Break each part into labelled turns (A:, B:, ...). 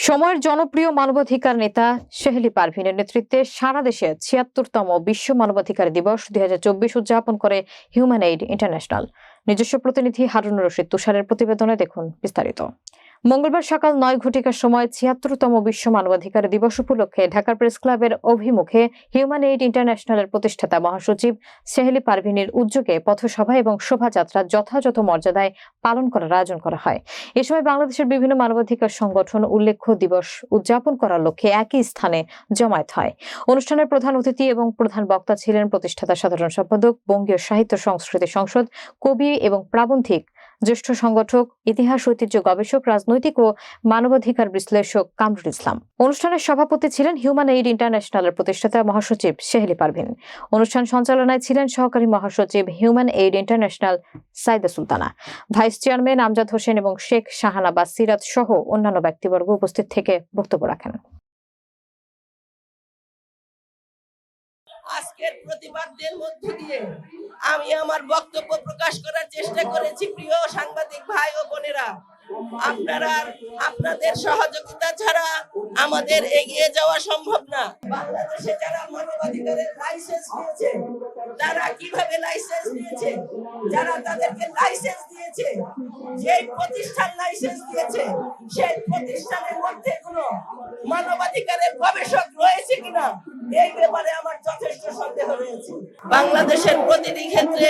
A: সময়ের জনপ্রিয় মানবাধিকার নেতা শেহলি পারভিনের নেতৃত্বে সারা দেশে ছিয়াত্তরতম বিশ্ব মানবাধিকার দিবস দুই হাজার চব্বিশ উদযাপন করে হিউম্যান এইড ইন্টারন্যাশনাল নিজস্ব প্রতিনিধি হারুন রশিদ তুষারের প্রতিবেদনে দেখুন বিস্তারিত। মঙ্গলবার সকাল নয় ঘটিকার সময় ছিয়াত্তরতম বিশ্ব মানবাধিকার দিবস উপলক্ষে ঢাকার প্রেস ক্লাবের অভিমুখে হিউম্যান এইড ইন্টারন্যাশনালের প্রতিষ্ঠাতা মহাসচিব সেহেলি পারভিনের উদ্যোগে পথসভা এবং শোভাযাত্রা যথাযথ মর্যাদায় পালন করার আয়োজন করা হয়। এ সময় বাংলাদেশের বিভিন্ন মানবাধিকার সংগঠন উল্লেখ্য দিবস উদযাপন করার লক্ষ্যে একই স্থানে জমায়েত হয়। অনুষ্ঠানের প্রধান অতিথি এবং প্রধান বক্তা ছিলেন প্রতিষ্ঠাতা সাধারণ সম্পাদক, বঙ্গীয় সাহিত্য সংস্কৃতি সংসদ, কবি এবং প্রাবন্ধিক জ্যেষ্ঠ সংগঠক, ইতিহাস ঐতিহ্য গবেষক, রাজনৈতিক ও মানবাধিকার বিশ্লেষক কামরুল ইসলাম। অনুষ্ঠানের সভাপতি ছিলেন হিউম্যান এইড ইন্টারন্যাশনালের প্রতিষ্ঠাতা মহাসচিব শেহলি পারভিন। অনুষ্ঠান সঞ্চালনায় ছিলেন সহকারী মহাসচিব Human Aid International Saida Sultana. Vice chairman Amjad Hossain এবং শেখ শাহানা বা সিরাত সহ অন্যান্য ব্যক্তিবর্গ উপস্থিত থেকে বক্তব্য রাখেন।
B: আজকের প্রতিবাদদের মধ্য দিয়ে আমি আমার বক্তব্য প্রকাশ করার চেষ্টা করেছি, প্রিয় সাংবাদিক ভাই ও বোনেরা। আপনারা আপনাদের সহযোগিতা ছাড়া আমাদের এগিয়ে যাওয়া সম্ভব না। বাংলাদেশে যারা মানবাধিকারের লাইসেন্স নিয়েছে, তারা কীভাবে লাইসেন্স নিয়েছে? যারা তাদেরকে লাইসেন্স দিয়েছে যে প্রতিষ্ঠান লাইসেন্স দিয়েছে সেই প্রতিষ্ঠানের মধ্যে কোনো মানবাধিকারের গবেষক রয়েছে কিনা, এই ব্যাপারে আমার যথেষ্ট সন্দেহ রয়েছে। বাংলাদেশের প্রতিটি ক্ষেত্রে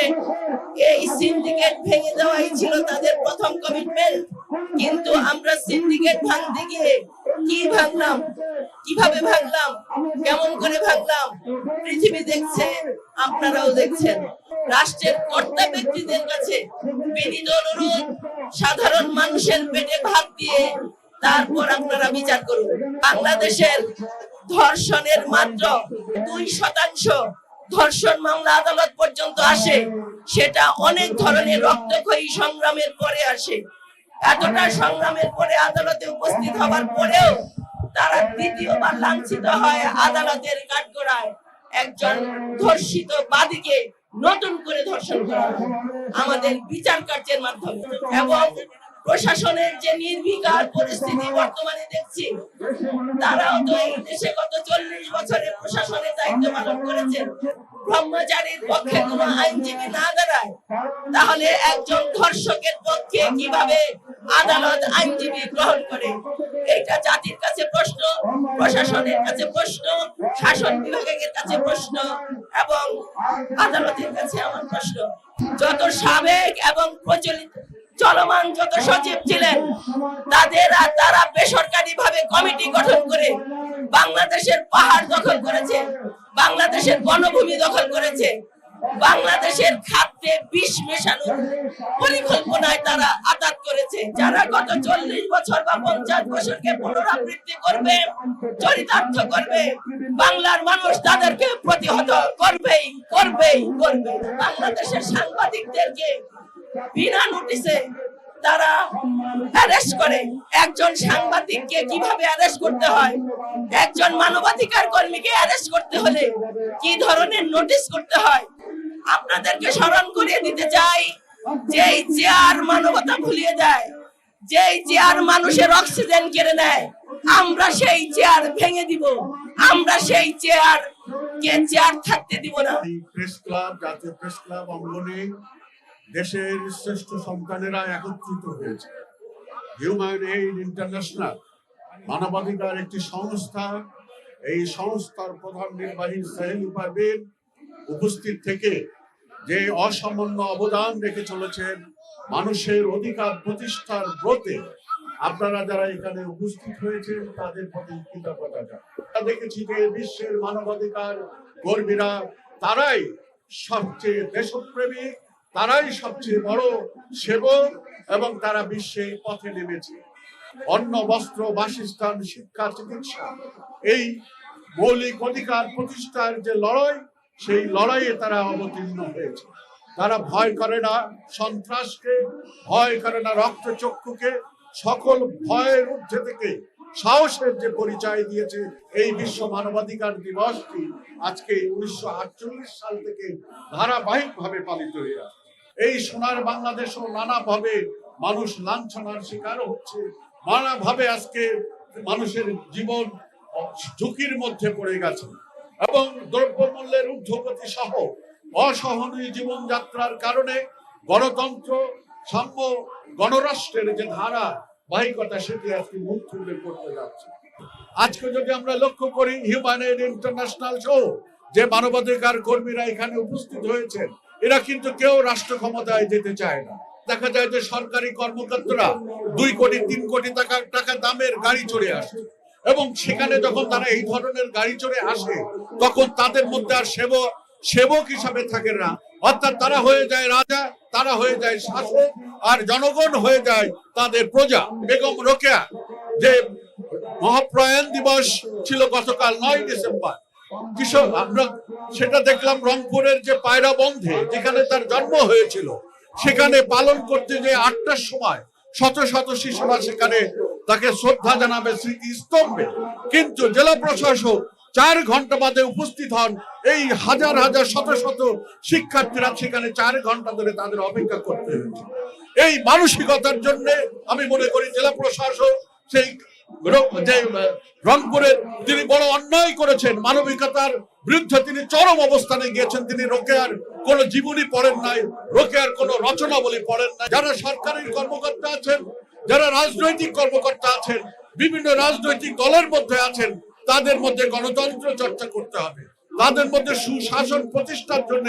B: এই সিন্ডিকেট ভেঙে দেওয়াই ছিল তাদের প্রথম কমিটমেন্ট কিন্তু আমরা সিন্ডিকেট ভাঙতে গিয়ে কি ভাঙলাম কীভাবে ভাঙলাম কেমন করে ভাঙলাম পৃথিবী দেখছে, আপনারাও দেখছেন। রাষ্ট্রের কর্তা ব্যক্তিদের কাছে বিনীত অনুরোধ, সাধারণ মানুষের পেটে ভাত দিয়ে তারপর আপনারা বিচার করুন। বাংলাদেশের ধর্ষণের মাত্র দুই শতাংশ ধর্ষণ মামলা আদালত পর্যন্ত আসে, সেটা অনেক ধরনের রক্তক্ষয়ী সংগ্রামের পরে আসে। এতটা সংগ্রামের পরে আদালতে উপস্থিত হবার পরেও তারা দ্বিতীয়বার লাঞ্ছিত হয় আদালতের কাঠগোড়ায় একজন ধর্ষিত বাদীকে নতুন করে ধর্ষণ করা আমাদের বিচার কার্যের মাধ্যমে। এবং প্রশাসনের যে নির্বিকার পরিস্থিতি বর্তমানে দেখছি, তারাও তো এই দেশে গত চল্লিশ বছরে প্রশাসনের দায়িত্ব পালন করেছেন। ব্রহ্মচারীর পক্ষে কোনো আইনজীবী না দাঁড়ায়, তাহলে একজন ধর্ষকের পক্ষে কীভাবে আদালত আইনজীবী গ্রহণ করে? এটা জাতির কাছে প্রশ্ন, প্রশাসনের কাছে প্রশ্ন, শাসন বিভাগের কাছে প্রশ্ন, এবং আদালতের কাছে আমার প্রশ্ন। যত সাবেক এবং প্রচলিত চলমান যত সচিব ছিলেন, তাদের আর তারা বেসরকারি ভাবে কমিটি গঠন করে বাংলাদেশের পাহাড় দখল করেছে, বাংলাদেশের বনভূমি দখল করেছে, বাংলাদেশের খাদ্যে বিষ মেশানোর পরিকল্পনায় তারা আঘাত করেছে। যারা গত চল্লিশ বছর বা পঞ্চাশ বছরকে পুনরাবৃত্তি করবে, চরিতার্থ করবে, বাংলার মানুষ তাদেরকে প্রতিহত করবেই করবেই করবে বাংলাদেশের সাংবাদিকদেরকে বিনা নোটিসে তারা অ্যারেস্ট করে। একজন সাংবাদিককে কীভাবে অ্যারেস্ট করতে হয়? একজন মানবাধিকার কর্মীকে অ্যারেস্ট করতে হলে কি ধরনের নোটিশ করতে হয়? আপনাদেরকে স্মরণ করিয়ে দিতে চাই যে এই চেয়ার মানবতা ভুলিয়ে দেয় যে এই চেয়ার মানুষের অক্সিজেন কেড়ে নেয়, আমরা সেই চেয়ার ভেঙে দিব। আমরা সেই চেয়ার কে চেয়ার থাকতে দিব না।
C: প্রেস ক্লাব জাতীয় প্রেস ক্লাব অঙ্গনে দেশের শ্রেষ্ঠ সন্তানেরা একত্রিত হয়েছে হিউম্যান এইড ইন্টারন্যাশনাল মানবাধিকার একটি সংস্থা, এই সংস্থার প্রধান নির্বাহী সাহেল পারবেন উপস্থিত থেকে যে অসামান্য অবদান রেখে চলেছেন মানুষের অধিকার প্রতিষ্ঠার ব্রতে আপনারা যারা এখানে উপস্থিত হয়েছেন, তাদের প্রতি কৃতজ্ঞতা। দেখেছি যে বিশ্বের মানবাধিকার কর্মীরা তারাই সবচেয়ে দেশপ্রেমিক তারাই সবচেয়ে বড় সেবক এবং তারা বিশ্বে পথে নেমেছে। অন্ন, বস্ত্র, বাসস্থান, শিক্ষা, চিকিৎসা, এই মৌলিক অধিকার প্রতিষ্ঠার যে লড়াই, সেই লড়াইয়ে তারা অবতীর্ণ হয়েছে। তারা ভয় করে না সন্ত্রাসকে, ভয় করে না রক্তচক্ষুকে, সকল ভয়ের ঊর্ধ্বে থেকে সাহসের যে পরিচয় দিয়েছে এই বিশ্ব মানবাধিকার দিবসটি আজকে উনিশশো আটচল্লিশ সাল থেকে ধারাবাহিকভাবে পালিত হয়ে আসছে। এই সোনার বাংলাদেশও নানাভাবে মানুষ লাঞ্ছনার শিকার হচ্ছে। নানাভাবে আজকে মানুষের জীবন ঝুঁকির মধ্যে পড়ে গেছে। এবং দ্রব্যমূল্যের ঊর্ধ্বগতি সহ অসহনীয় জীবনযাত্রার কারণে গণতন্ত্র, সাম্য, গণরাষ্ট্রের যে ধারা, বাহিকতা, সেটি আজকে মুখ তুলে যাচ্ছে। আজকে যদি আমরা লক্ষ্য করি হিউম্যান এড ইন্টারন্যাশনাল সহ যে মানবাধিকার কর্মীরা এখানে উপস্থিত হয়েছেন এরা কিন্তু কেউ রাষ্ট্র ক্ষমতায় যেতে চায় না। দেখা যায় যে সরকারি কর্মকর্তারা দুই কোটি, তিন কোটি টাকা টাকা দামের গাড়ি চড়ে আসে এবং সেখানে যখন তারা এই ধরনের গাড়ি চড়ে আসে, তখন তাদের মধ্যে আর সেবক সেবক হিসাবে থাকে না। অর্থাৎ তারা হয়ে যায় রাজা, তারা হয়ে যায় শাসক, আর জনগণ হয়ে যায় তাদের প্রজা। বেগম রোকেয়া, যে মহাপ্রয়াণ দিবস ছিল গতকাল নয় ডিসেম্বর কিশোর, আমরা সেটা দেখলাম রংপুরের যে পায়রা বন্ধে, যেখানে তার জন্ম হয়েছিল, সেখানে পালন করতে যে আটটার সময়, শত শত শিশুরা সেখানে তাকে শ্রদ্ধা জানাবে, স্মৃতি স্তম্ভে। কিন্তু জেলা প্রশাসক চার ঘণ্টা বাদে উপস্থিত হন এই হাজার হাজার শত শত শিক্ষার্থীরা সেখানে চার ঘণ্টা ধরে তাদের অপেক্ষা করতে হয়েছে। এই মানসিকতার জন্য আমি মনে করি জেলা প্রশাসক সেই যে রংপুরের তিনি বড় অন্যায় করেছেন। মানবিকতার বিরুদ্ধে তিনি চরম অবস্থানে গিয়েছেন। তিনি রোকেয়ার কোন জীবনী পড়েন নাই, রোকেয়ার কোন রচনাবলী পড়েন নাই। যারা সরকারি কর্মকর্তা আছেন, যারা রাজনৈতিক কর্মকর্তা আছেন, বিভিন্ন রাজনৈতিক দলের মধ্যে আছেন, তাদের মধ্যে গণতন্ত্র চর্চা করতে হবে। তাদের মধ্যে সুশাসন প্রতিষ্ঠার জন্য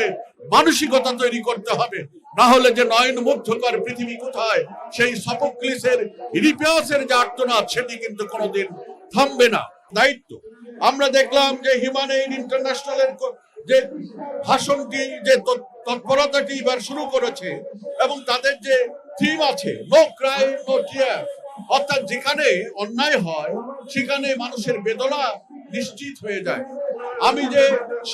C: মানসিকতা তৈরি করতে হবে। না হলে যে নয়ন মুগ্ধকর পৃথিবী কোথায়, সেই সপোক্লিসের ইরিপিয়াসের যে আর্তনাদ, সেটি কিন্তু কোনোদিন থামবে না। দায়িত্ব আমরা দেখলাম যে হিউম্যান ইন্টারন্যাশনালের যে ভাষণটি, যে তৎপরতাটি এবার শুরু করেছে, এবং তাদের যে থিম আছে নো ক্রাইম নো টিয়ার অর্থাৎ যেখানে অন্যায় হয়, সেখানে মানুষের বেদনা নিশ্চিত হয়ে যায়। আমি যে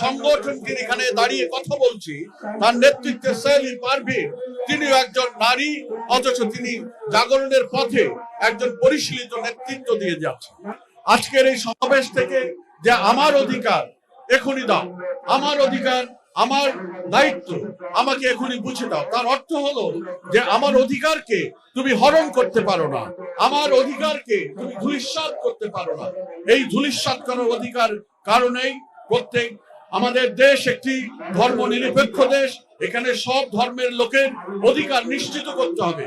C: সংগঠনটির এখানে দাঁড়িয়ে কথা বলছি, তার নেতৃত্বে সেলি পারভিন তিনিও একজন নারী, অথচ তিনি জাগরণের পথে একজন পরিশীলিত নেতৃত্ব দিয়ে যাচ্ছেন। আজকের এই সমাবেশ থেকে যে আমার অধিকার, এখনই দাও। আমার অধিকার, আমার দায়িত্ব, আমাকে এখনই বুঝে দাও। তার অর্থ হলো যে আমার অধিকারকে তুমি হরণ করতে পারো না। আমার অধিকারকে তুমি ধূলিসাৎ করতে পারো না। এই ধূলিসাৎ করার অধিকার কারণেই প্রত্যেক আমাদের দেশ একটি ধর্ম নিরপেক্ষ দেশ। এখানে সব ধর্মের লোকের অধিকার নিশ্চিত করতে হবে।